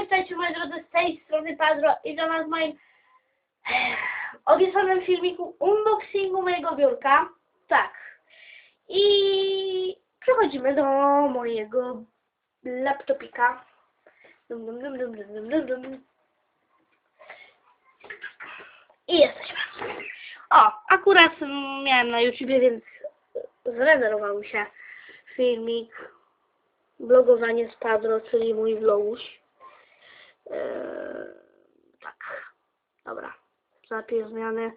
Witajcie moi drodzy z tej strony Padro i do nas w moim eh, filmiku unboxingu mojego biurka. Tak. I przechodzimy do mojego laptopika. Dum, dum, dum, dum, dum, dum, dum. I jesteśmy. O, akurat miałem na YouTubie, więc zrezerwował się filmik vlogowanie z Padro, czyli mój vloguś. Eee, tak, dobra, zapisz zmiany.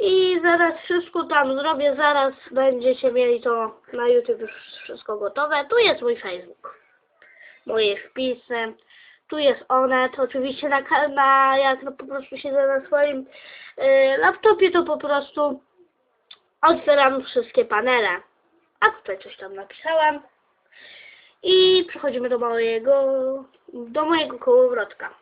I zaraz wszystko tam zrobię, zaraz będziecie mieli to na YouTube już wszystko gotowe. Tu jest mój Facebook, moje wpisy, tu jest Onet, oczywiście na, na jak no po prostu siedzę na swoim e, laptopie, to po prostu otwieram wszystkie panele. A tutaj coś tam napisałam. I przechodzimy do mojego, do mojego kołowrotka.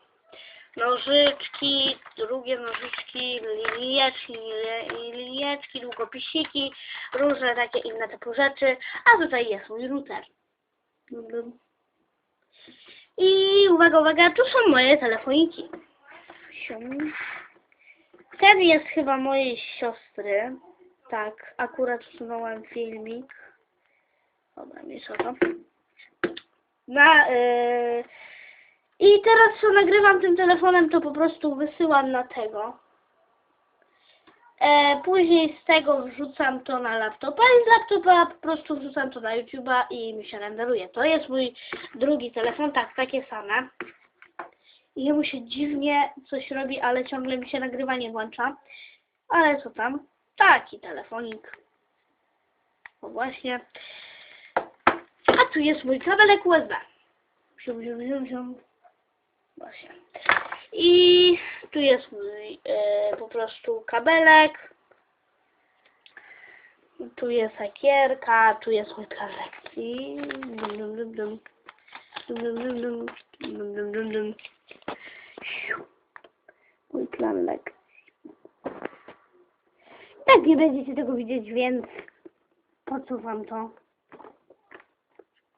Nożyczki, drugie nożyczki, lilijeczki, li- lilijeczki, długopisiki, różne takie inne typu rzeczy. A tutaj jest mój router. I uwaga, uwaga, tu są moje telefoniki. Ten jest chyba mojej siostry. Tak, akurat usunąłem filmik. Dobra, mniejsza to. Na, yy, I teraz co nagrywam tym telefonem, to po prostu wysyłam na tego. E, później z tego wrzucam to na laptopa i z laptopa po prostu wrzucam to na YouTube'a i mi się renderuje. To jest mój drugi telefon, tak, takie same. I jemu się dziwnie coś robi, ale ciągle mi się nagrywanie włącza. Ale co tam? Taki telefonik. O właśnie. Tu jest mój kabelek USB. Zium, zium, zium, zium. Właśnie. I tu jest mój e, po prostu kabelek. Tu jest lakierka, tu jest mój plan lekcji. Dum, dum, dum, dum. Dum, dum, dum, dum. Dum, dum, dum. Mój lekcji. Tak nie będziecie tego widzieć, więc po co wam to?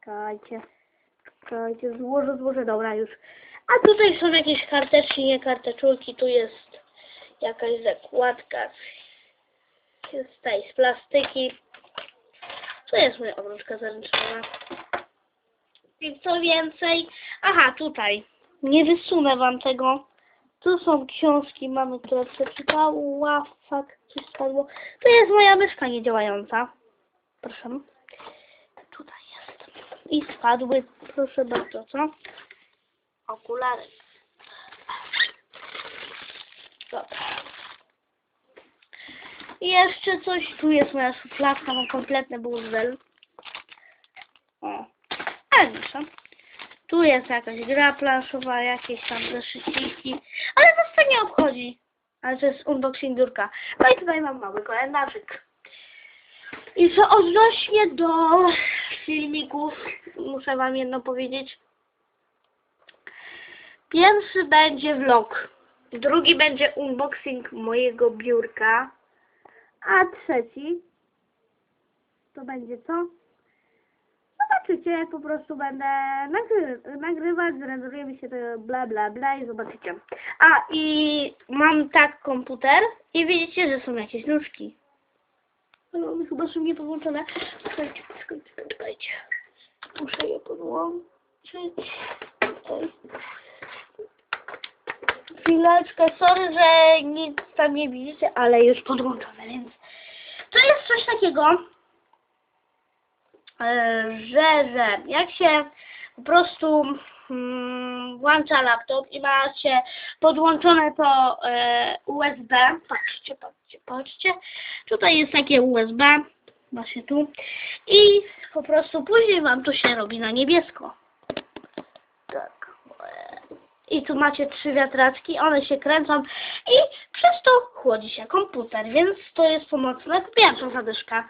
Czekajcie. Czekajcie, złożę, złożę, dobra już. A tutaj są jakieś karteczki, nie karteczulki, tu jest jakaś zakładka z, tej, z plastyki. Tu jest moja obruczka zaręczona. I co więcej? Aha, tutaj. Nie wysunę wam tego. Tu są książki, mamy, które przeczytała. Fuck, coś spadło. Tu jest moja myszka niedziałająca. Proszę. I spadły, proszę bardzo, co? Okulary. Dobra. I jeszcze coś, tu jest moja szufladka, mam kompletny burzel. O, ale nisza. Tu jest jakaś gra planszowa, jakieś tam zeszyciki, ale to nie obchodzi. Ale to jest unboxing biurka. No i tutaj mam mały kalendarzyk. I co odnośnie do filmików, muszę wam jedno powiedzieć. Pierwszy będzie vlog, drugi będzie unboxing mojego biurka, a trzeci to będzie co? Zobaczycie, po prostu będę nagry nagrywać, zrenduje mi się to bla bla bla i zobaczycie. A i mam tak komputer i widzicie, że są jakieś nóżki. Ale one chyba są niepodłączone. Czekajcie, czekajcie, czekajcie. Muszę je podłączyć. Oj. Chwileczkę, sorry, że nic tam nie widzicie, ale już podłączone, więc to jest coś takiego, e, że, że jak się po prostu włącza laptop i ma się podłączone to e, USB, patrzcie, patrzcie, patrzcie, tutaj jest takie USB, właśnie tu i po prostu później wam to się robi na niebiesko. Tak. I tu macie trzy wiatraczki, one się kręcą i przez to chłodzi się komputer, więc to jest pomocne. Kupiłam tą zadyszkę.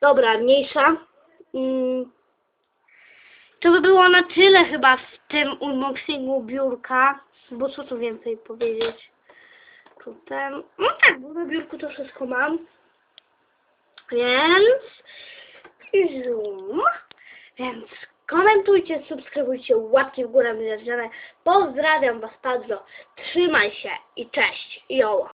Dobra, mniejsza. Mm. To by było na tyle chyba w tym unboxingu biurka, bo co tu więcej powiedzieć. Tutaj, no tak, bo na biurku to wszystko mam. Więc zoom. Więc komentujcie, subskrybujcie, łapki w górę mile. Pozdrawiam Was, Padro. Trzymaj się i cześć. Joło.